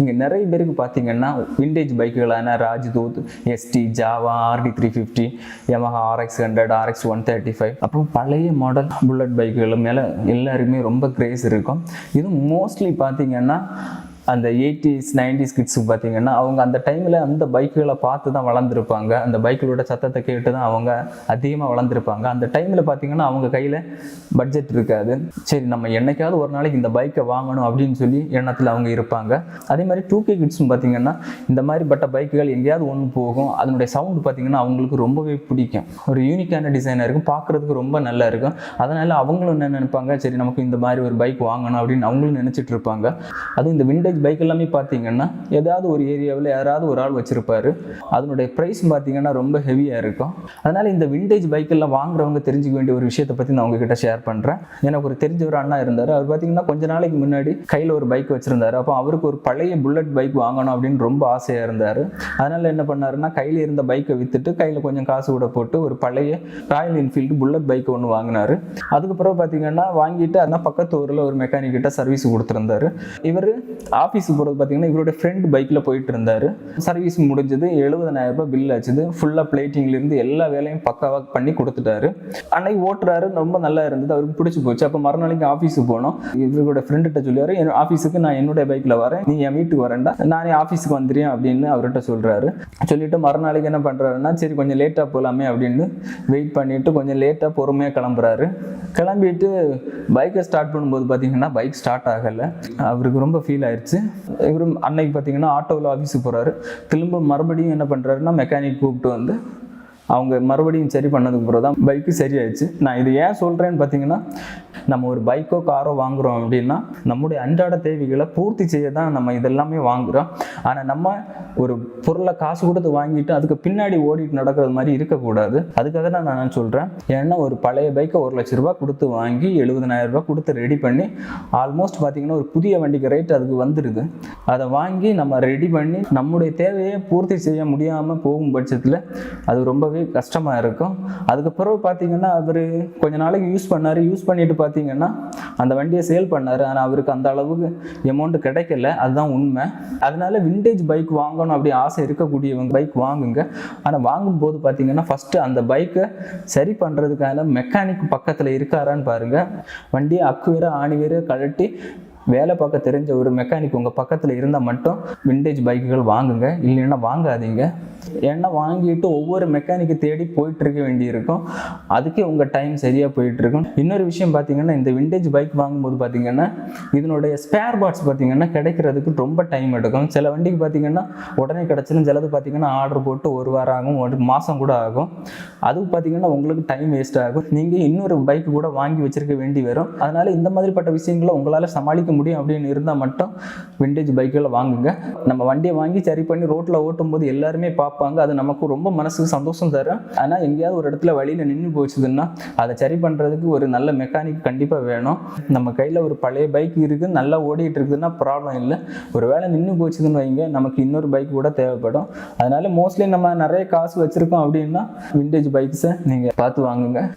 இங்கே நிறைய பேருக்கு பார்த்தீங்கன்னா vintage பைக்குகளான Rajdoot ST Jawa RT three fifty Yamaha RX hundred RX one thirty five அப்புறம் பழைய மாடல் புல்லட் பைக்குகள் மேலே எல்லாருக்குமே ரொம்ப கிரேஸ் இருக்கும். இது மோஸ்ட்லி பார்த்தீங்கன்னா அந்த எயிட்டிஸ் நைன்டிஸ் கிட்ஸுக்கு பார்த்தீங்கன்னா அவங்க அந்த டைமில் அந்த பைக்குகளை பார்த்து தான் வளர்ந்துருப்பாங்க. அந்த பைக்குகளோட சத்தத்தை கேட்டு தான் அவங்க அதிகமாக வளர்ந்துருப்பாங்க. அந்த டைமில் பார்த்தீங்கன்னா அவங்க கையில் பட்ஜெட் இருக்காது. சரி நம்ம என்னைக்காவது ஒரு நாளைக்கு இந்த பைக்கை வாங்கணும் அப்படின்னு சொல்லி எண்ணத்தில் அவங்க இருப்பாங்க. அதே மாதிரி டூ கே கிட்ஸும் பார்த்தீங்கன்னா இந்த மாதிரி பட்ட பைக்குகள் எங்கேயாவது ஒன்று போகும். அதனுடைய சவுண்டு பார்த்தீங்கன்னா அவங்களுக்கு ரொம்பவே பிடிக்கும். ஒரு யூனிக்கான டிசைனாக இருக்கும். பார்க்குறதுக்கு ரொம்ப நல்லா இருக்கும். அதனால் அவங்களும் என்ன நினைப்பாங்க? சரி நமக்கு இந்த மாதிரி ஒரு பைக் வாங்கணும் அப்படின்னு அவங்களும் நினச்சிட்டு இருப்பாங்க. அதுவும் இந்த விண்டேஜ் பைக் எல்லாமே பார்த்தீங்கன்னா ஏதாவது ஒரு ஏரியாவில் யாராவது ஒரு ஆள் வச்சுருப்பாரு. அதனுடைய ப்ரைஸ் பார்த்தீங்கன்னா ரொம்ப ஹெவியாக இருக்கும். அதனால் இந்த விண்டேஜ் பைக்கெல்லாம் வாங்குறவங்க தெரிஞ்சுக்க வேண்டிய ஒரு விஷயத்தை பற்றி நான் உங்ககிட்ட ஷேர் பண்ணுறேன் எனக்கு ஒரு தெரிஞ்ச ஒரு அண்ணா இருந்தார். அவர் பார்த்தீங்கன்னா கொஞ்ச நாளைக்கு முன்னாடி கையில் ஒரு பைக் வச்சுருந்தார். அப்போ அவருக்கு ஒரு பழைய புல்லட் பைக் வாங்கணும் அப்படின்னு ரொம்ப ஆசையாக இருந்தார். அதனால் என்ன பண்ணாருன்னா கையில் இருந்த பைக்கை விற்றுட்டு கையில் கொஞ்சம் காசு கூட போட்டு ஒரு பழைய ராயல் என்ஃபீல்டு புல்லட் பைக் ஒன்று வாங்கினாரு. அதுக்கப்புறம் பார்த்தீங்கன்னா வாங்கிட்டு அதான் பக்கத்து ஊரில் ஒரு மெக்கானிக்கிட்ட சர்வீஸ் கொடுத்துருந்தாரு. இவர் ஆஃபீஸுக்கு போகிறது பார்த்தீங்கன்னா இவருடைய ஃப்ரெண்ட் பைக்கில் போயிட்டு இருந்தார். சர்வீஸ் முடிஞ்சது எழுபதனாயிரம் ரூபாய் பில் ஆச்சுது. ஃபுல்லாக பிளேட்டிங்லேருந்து எல்லா வேலையும் பக்காவாக பண்ணி கொடுத்துட்டாரு. அன்னைக்கு ஓட்டுறாரு ரொம்ப நல்லா இருந்தது. அவருக்கு பிடிச்சி போச்சு. அப்போ மறுநாளைக்கு ஆஃபீஸுக்கு போனோம். இவரோட ஃப்ரெண்டுகிட்ட சொல்லுவார் என் ஆஃபீஸுக்கு நான் என்னுடைய பைக்கில் வரேன். நீ என் வீட்டுக்கு வரேன்டா. நானே ஆஃபீஸுக்கு வந்துடுறேன் அப்படின்னு அவர்கிட்ட சொல்கிறாரு சொல்லிவிட்டு மறுநாளைக்கு என்ன பண்ணுறாருன்னா சரி கொஞ்சம் லேட்டாக போகலாமே அப்படின்னு வெயிட் பண்ணிட்டு கொஞ்சம் லேட்டாக பொறுமையாக கிளம்புறாரு. கிளம்பிட்டு பைக்கை ஸ்டார்ட் பண்ணும்போது பார்த்தீங்கன்னா பைக் ஸ்டார்ட் ஆகலை. அவருக்கு ரொம்ப ஃபீல் ஆயிடுச்சு இவரு அன்னைக்கு பார்த்தீங்கன்னா ஆட்டோவில் ஆஃபீஸுக்கு போகிறாரு திரும்ப மறுபடியும் என்ன பண்ணுறாருன்னா மெக்கானிக் கூப்பிட்டு வந்து அவங்க மறுபடியும் சரி பண்ணதுக்கு பிறகு தான் பைக்கு சரியாயிடுச்சு. நான் இது ஏன் சொல்கிறேன்னு பார்த்தீங்கன்னா நம்ம ஒரு பைக்கோ காரோ வாங்குகிறோம் அப்படின்னா நம்முடைய அன்றாட தேவைகளை பூர்த்தி செய்ய தான் நம்ம இதெல்லாமே வாங்குறோம். ஆனால் நம்ம ஒரு பொருளை காசு கொடுத்து வாங்கிட்டு அதுக்கு பின்னாடி ஓடிட்டு நடக்கிறது மாதிரி இருக்கக்கூடாது. அதுக்காக தான் நான் சொல்கிறேன் ஏன்னா ஒரு பழைய பைக்கை ஒரு லட்ச ரூபா கொடுத்து வாங்கி எழுபதனாயிரம் ரூபா கொடுத்து ரெடி பண்ணி ஆல்மோஸ்ட் பார்த்தீங்கன்னா ஒரு புதிய வண்டிக்கு ரேட் அதுக்கு வந்துடுது அதை வாங்கி நம்ம ரெடி பண்ணி நம்முடைய தேவையை பூர்த்தி செய்ய முடியாமல் போகும் பட்சத்தில் அது ரொம்பவே கஷ்டமாக இருக்கும். அதுக்கு பிறகு பார்த்தீங்கன்னா அவர் கொஞ்ச நாளைக்கு யூஸ் பண்ணார். யூஸ் பண்ணிட்டு பார்த்தீங்கன்னா அந்த வண்டியை சேல் பண்ணார். ஆனால் அவருக்கு அந்த அளவுக்கு அமௌண்ட் கிடைக்கல. அதுதான் உண்மை. அதனால விண்டேஜ் பைக் வாங்கணும் அப்படி ஆசை இருக்கக்கூடியவங்க பைக் வாங்குங்க. ஆனால் வாங்கும்போது பார்த்தீங்கன்னா ஃபஸ்ட்டு அந்த பைக்கை சரி பண்ணுறதுக்கான மெக்கானிக் பக்கத்தில் இருக்காரான்னு பாருங்கள் வண்டியை அக்கு வேற ஆணி வேற கழட்டி வேலை பார்க்க தெரிஞ்ச ஒரு மெக்கானிக் உங்கள் பக்கத்தில் இருந்தால் மட்டும் விண்டேஜ் பைக்குகள் வாங்குங்க. இல்லைன்னா வாங்காதீங்க. ஏன்னா வாங்கிட்டு ஒவ்வொரு மெக்கானிக்கை தேடி போயிட்டு இருக்க வேண்டியிருக்கும். அதுக்கே உங்கள் டைம் சரியாக போயிட்டுருக்கும். இன்னொரு விஷயம் பார்த்தீங்கன்னா இந்த விண்டேஜ் பைக் வாங்கும்போது பார்த்தீங்கன்னா இதனுடைய ஸ்பேர் பார்ட்ஸ் பார்த்தீங்கன்னா கிடைக்கிறதுக்கு ரொம்ப டைம் எடுக்கும். சில வண்டிக்கு பார்த்தீங்கன்னா உடனே கிடச்சிடும் சிலது பார்த்தீங்கன்னா ஆர்டர் போட்டு ஒரு வாரம் ஆகும். ஒரு மாதம் கூட ஆகும். அதுக்கு பார்த்தீங்கன்னா உங்களுக்கு டைம் வேஸ்ட் ஆகும். நீங்கள் இன்னொரு பைக் கூட வாங்கி வச்சிருக்க வேண்டி வரும். அதனால் இந்த மாதிரிப்பட்ட விஷயங்களை உங்களால் சமாளிக்க முடியும் அப்படின்னு இருந்தால் மட்டும் விண்டேஜ் பைக்குகளை வாங்குங்க. நம்ம வண்டியை வாங்கி சரி பண்ணி ரோட்டில் ஓட்டும் போது எல்லாருமே பார்ப்பாங்க. அது நமக்கு ரொம்ப மனசுக்கு சந்தோஷம் தரும். ஆனால் எங்கேயாவது ஒரு இடத்துல வழியில் நின்று போச்சுதுன்னா அதை சரி பண்ணுறதுக்கு ஒரு நல்ல மெக்கானிக் கண்டிப்பாக வேணும். நம்ம கையில் ஒரு பழைய பைக் இருக்குது நல்லா ஓடிட்டு இருக்குதுன்னா ப்ராப்ளம் இல்லை. ஒரு வேளை நின்று போச்சுதுன்னு வைங்க நமக்கு இன்னொரு பைக் கூட தேவைப்படும். அதனால மோஸ்ட்லி நம்ம நிறைய காசு வச்சுருக்கோம் அப்படின்னா விண்டேஜ் பைக்ஸை நீங்கள் பார்த்து வாங்குங்க.